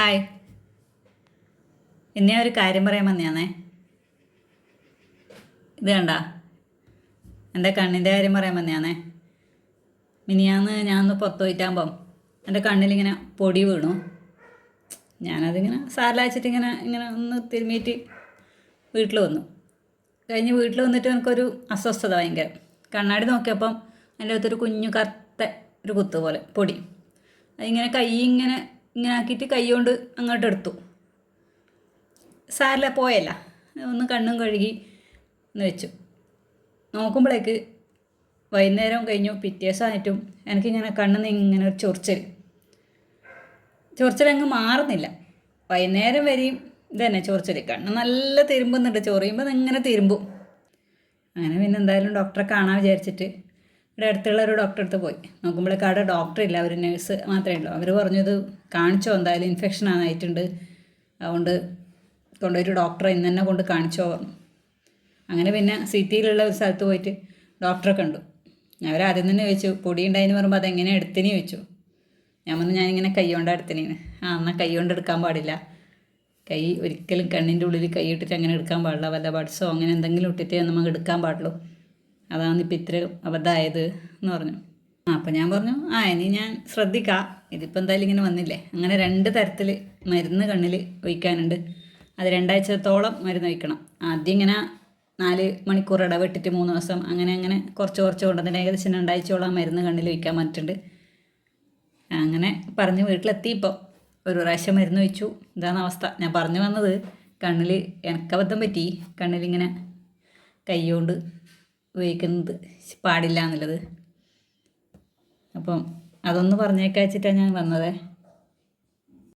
Hi. എന്നെ ഒരു കാര്യം പറയാൻ വന്നയാന്നേ ഇത് കണ്ട. എന്റെ കണ്ണിന്റെ കാര്യം പറയാൻ വന്നയാന്നേ മിനിയാന്ന് ഞാനൊന്ന് പുറത്ത് പോയിട്ടാകുമ്പം എന്റെ കണ്ണിലിങ്ങനെ പൊടി വീണു. ഞാനതിങ്ങനെ സാരലാച്ചിട്ട് ഇങ്ങനെ ഇങ്ങനെ ഒന്ന് തിരുമ്മിയിട്ട് വീട്ടിൽ വന്നു. കഴിഞ്ഞ് വീട്ടിൽ വന്നിട്ട് എനിക്കൊരു അസ്വസ്ഥത ഭയങ്കര. കണ്ണാടി നോക്കിയപ്പം അതിന്റെ അകത്തൊരു കുഞ്ഞു കറുത്ത ഒരു കുത്ത് പോലെ പൊടി. അതിങ്ങനെ കൈ ഇങ്ങനെ ഇങ്ങനെ ആക്കിയിട്ട് കൈകൊണ്ട് അങ്ങോട്ട് എടുത്തു. സാറില്ല പോയല്ല. ഒന്ന് കണ്ണും കഴുകി എന്ന് വെച്ചു. നോക്കുമ്പോഴേക്ക് വൈകുന്നേരം കഴിഞ്ഞു. പിറ്റേ ദിവസമായിട്ടും എനിക്കിങ്ങനെ കണ്ണിൽ നിന്ന് ഇങ്ങനെ ഒരു ചൊറിച്ചൽ ചൊറിച്ചലങ്ങ് മാറുന്നില്ല. വൈകുന്നേരം വരെയും ഇത് തന്നെ ചൊറിച്ചൽ കണ്ണ് നല്ല തിരുമ്പുന്നുണ്ട്. ചൊറിയുമ്പോൾ ഇങ്ങനെ തിരുമ്പും. അങ്ങനെ പിന്നെ എന്തായാലും ഡോക്ടറെ കാണാൻ വിചാരിച്ചിട്ട് ഇവിടെ അടുത്തുള്ള ഒരു ഡോക്ടറെ അടുത്ത് പോയി. നോക്കുമ്പോഴേക്കും അവിടെ ഡോക്ടർ ഇല്ല ഒരു നേഴ്സ് മാത്രമേ ഉള്ളൂ. അവർ പറഞ്ഞത് കാണിച്ചോ എന്തായാലും ഇൻഫെക്ഷൻ ആയിട്ടുണ്ട് അതുകൊണ്ട് കൊണ്ടുപോയിട്ട് ഡോക്ടറെ ഇന്ന് തന്നെ കൊണ്ട് കാണിച്ചോ അങ്ങനെ പിന്നെ സിറ്റിയിലുള്ള ഒരു സ്ഥലത്ത് പോയിട്ട് ഡോക്ടറെ കണ്ടു. അവർ ആദ്യം തന്നെ ചോദിച്ചു പൊടി ഉണ്ടായെന്ന് പറയുമ്പോൾ അതെങ്ങനെ എടുത്തിനി ചോദിച്ചു. ഞാൻ പറഞ്ഞു ഞാനിങ്ങനെ കൈ കൊണ്ട് എടുത്തിനീന്ന് ആ എന്നാൽ കൈ കൊണ്ട് എടുക്കാൻ പാടില്ല. കൈ ഒരിക്കലും കണ്ണിന്റെ ഉള്ളിൽ കൈ ഇട്ടിട്ട് അങ്ങനെ എടുക്കാൻ പാടില്ല. വല്ല ബഡ്സോ അങ്ങനെ എന്തെങ്കിലും ഇട്ടിട്ടേ നമുക്ക് എടുക്കാൻ പാടുള്ളൂ. അതാണ് ഇപ്പം ഇത്ര അബദ്ധമായത് എന്ന് പറഞ്ഞു. അപ്പം ഞാൻ പറഞ്ഞു ആ ഇനി ഞാൻ ശ്രദ്ധിക്കാം. ഇതിപ്പോൾ എന്തായാലും ഇങ്ങനെ വന്നില്ലേ? അങ്ങനെ രണ്ട് തരത്തിൽ മരുന്ന് കണ്ണിൽ ഒഴിക്കാനുണ്ട്. അത് രണ്ടാഴ്ചത്തോളം മരുന്ന് ഒഴിക്കണം. ആദ്യം ഇങ്ങനെ നാല് മണിക്കൂർ ഇടവിട്ടിട്ട് മൂന്ന് ദിവസം അങ്ങനെ അങ്ങനെ കുറച്ച് കുറച്ച് കൊണ്ടുവന്നിട്ട് ഏകദേശം രണ്ടാഴ്ചയോളം മരുന്ന് കണ്ണിൽ ഒഴിക്കാൻ പറ്റിട്ടുണ്ട് അങ്ങനെ പറഞ്ഞ് വീട്ടിലെത്തി ഇപ്പോൾ ഒരു പ്രാവശ്യം മരുന്ന് ഒഴിച്ചു. ഇതാണ് അവസ്ഥ. ഞാൻ പറഞ്ഞു വന്നത് കണ്ണിൽ എനക്കബദ്ധം പറ്റി. കണ്ണിലിങ്ങനെ കൈ കൊണ്ട് ഉപയോഗിക്കുന്നത് പാടില്ല എന്നുള്ളത്. അപ്പം അതൊന്ന് പറഞ്ഞേക്കാച്ചിട്ടാണ് ഞാൻ വന്നത്.